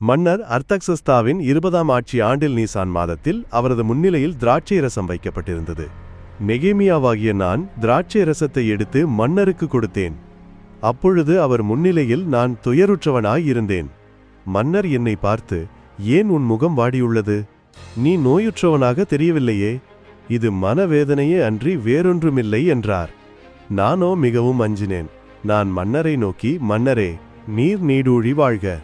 மன்னர் அர்த்தக்சஸ்தாவின் இருபதாம் ஆட்சி ஆண்டில் நீசான் மாதத்தில் அவரது முன்னிலையில் திராட்சை ரசம் வைக்கப்பட்டிருந்தது. நெகேமியாவாகிய நான் திராட்சை ரசத்தை எடுத்து மன்னருக்கு கொடுத்தேன். அப்பொழுது அவர் முன்னிலையில் நான் துயருற்றவனாய் இருந்தேன். மன்னர் என்னை பார்த்து ஏன் உன் முகம் வாடியுள்ளது? நீ நோயுற்றவனாக தெரியவில்லையே. இது மனவேதனையே அன்றி வேறொன்றுமில்லை என்றார். நானோ மிகவும் அஞ்சினேன். நான் மன்னரை நோக்கி மன்னரே நீர் நீடூழி வாழ்க.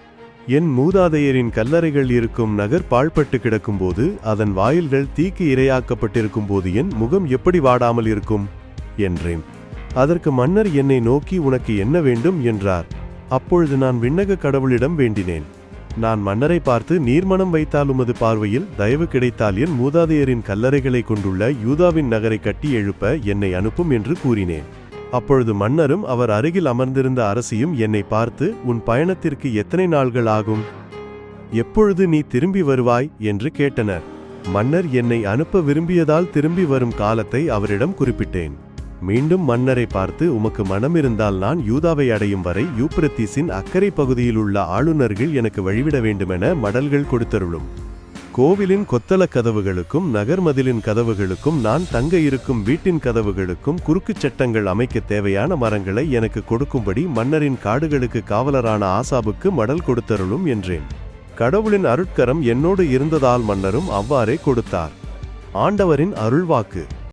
என் மூதாதையரின் கல்லறைகள் இருக்கும் நகர் பாழ்பட்டு கிடக்கும்போது அதன் வாயில்கள் தீக்கு இரையாக்கப்பட்டிருக்கும் போது என் முகம் எப்படி வாடாமல் இருக்கும்? என்றேன். அதற்கு மன்னர் என்னை நோக்கி உனக்கு என்ன வேண்டும்? என்றார். அப்பொழுது நான் விண்ணக கடவுளிடம் வேண்டினேன். நான் மன்னரை பார்த்து நீர்மணம் வைத்தால் உமது பார்வையில் தயவு கிடைத்தால் என் மூதாதையரின் கல்லறைகளை கொண்டுள்ள யூதாவின் நகரை கட்டி எழுப்ப என்னை அனுப்பும் என்று கூறினேன். அப்பொழுது மன்னரும் அவர் அருகில் அமர்ந்திருந்த அரசியும் என்னை பார்த்து உன் பயணத்திற்கு எத்தனை நாள்கள் ஆகும்? எப்பொழுது நீ திரும்பி வருவாய்? என்று கேட்டனர். மன்னர் என்னை அனுப்ப விரும்பியதால் திரும்பி வரும் காலத்தை அவரிடம் குறிப்பிட்டேன். மீண்டும் மன்னரை பார்த்து உமக்கு மனம் இருந்தால் நான் யூதாவை அடையும் வரை யூப்ரத்தீஸின் அக்கறை பகுதியில் உள்ள ஆளுநர்கள் எனக்கு வழிவிட வேண்டுமென மடல்கள் கொடுத்தருளும். கோவிலின் கொத்தளக் கதவுகளுக்கும் நகர்மதிலின் கதவுகளுக்கும் நான் தங்க இருக்கும் வீட்டின் கதவுகளுக்கும் குறுக்குச் சட்டங்கள் அமைக்க தேவையான மரங்களை எனக்கு கொடுக்கும்படி மன்னரின் காடுகளுக்கு காவலரான ஆசாபுக்கு மடல் கொடுத்தருளும் என்றேன். கடவுளின் அருட்கரம் என்னோடு இருந்ததால் மன்னரும் அவ்வாறே கொடுத்தார். ஆண்டவரின் அருள்வாக்கு.